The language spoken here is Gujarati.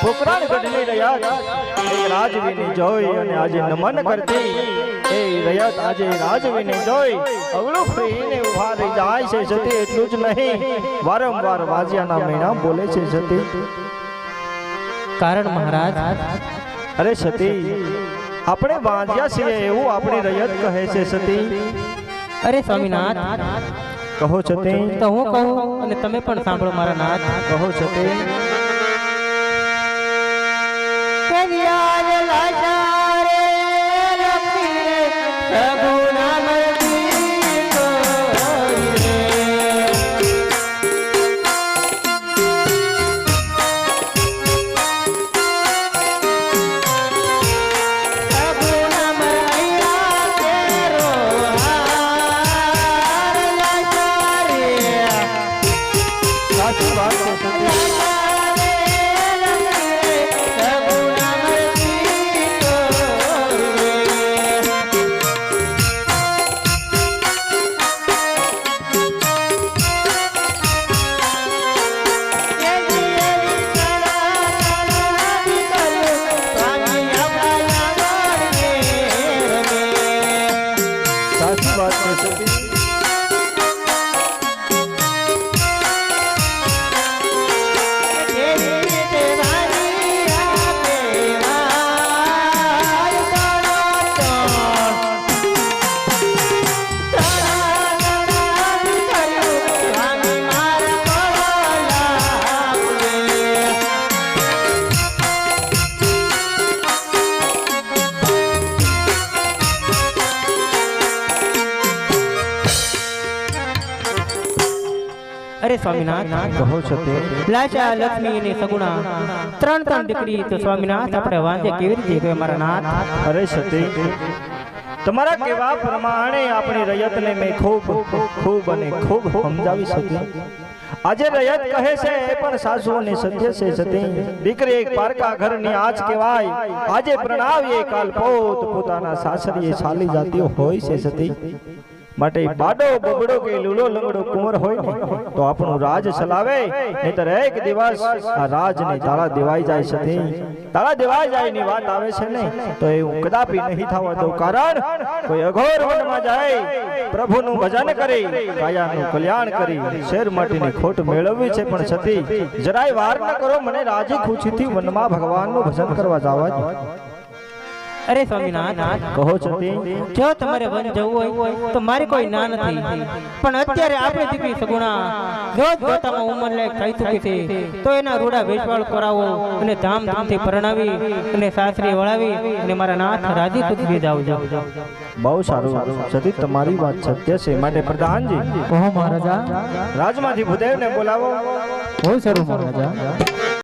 પોકરાણ ગઢની રહ્યા એક રાજવીને જોઈ અને આજે નમન કરતી. એ રયાત આજે રાજવીને જોઈ. અવળું ફરીને ઊભા રહી જાય છે સતી એટલું જ નહીં. વારંવાર વાજિયાના મહિના બોલે છે સતી કારણ મહારાજ અરે સતી આપણે વાંજ્યા છીએ એવું આપણી રયત કહે છે સતી અરે સ્વામીનાથ કહો છતે તો હું કહું અને તમે પણ સાંભળો મારા નાથ. કહો સતી રઘુનામ દીપ અરે સ્વામિનાથ કહો લાશા લક્ષ્મી અને સગુણા. ત્રણ ત્રણ દીકરી તો સ્વામિનાથ આપણે વાંચે કેવી રીતે મારા નાથ? અરે સતી તમારા કેવા પ્રમાણે આપણી રયતને મેં ખૂબ ખૂબ અને ખૂબ સમજાવી શક્યો આજે રયત કહે છે એ પણ સાસુ અને સત્ય છે સતી. દીકરી એક પારકા ઘરની આજ કહેવાય. આજે પ્રણાવીએ કાલ પોત પોતાના સાસરીએ ચાલી જાતી હોય છે સતી. માટે બાડો બબડો કે લૂલો લંગડો કુંવર હોય ને તો આપણું રાજ ચલાવે, નહીતર એક દિવસ આ રાજને તાળા દેવાઈ જાય છે તાળા દેવાઈ જાય ની વાત આવે છે ને તો એવું કદાપી નહીં થવા દઉં. કારણ કોઈ અઘોર વનમાં જાય, પ્રભુનું ભજન કરી, કાયાનું કલ્યાણ કરી, શેર માટીની ખોટ મેળવવી છે પણ છતી જરાય વાર ન કરો, મને રાજી ખુશીથી વનમાં ભગવાનનું ભજન કરવા જવા દો. અરે સ્વામિનાથ કહો છતી જો તમારે વન જવું હોય તો મારી કોઈ ના નથી. પણ અત્યારે આપણે દીકરી સગુણા રોજ ગોતામાં ઉંમર લાયક થઈ ચૂકી છે. તો એના રૂડા વેચવાળ કરાવો અને ધામધૂમથી પરણાવી અને સાસરી વળાવી અને મારા નાથ રાજી સુધી જાવ જાવ બહુ સારું. સતી તમારી વાત સત્ય છે. માટે પ્રધાનજી કહો મહારાજા. રાજમાંથી ભૂદેવને બોલાવો. બહુ સારું મહારાજા.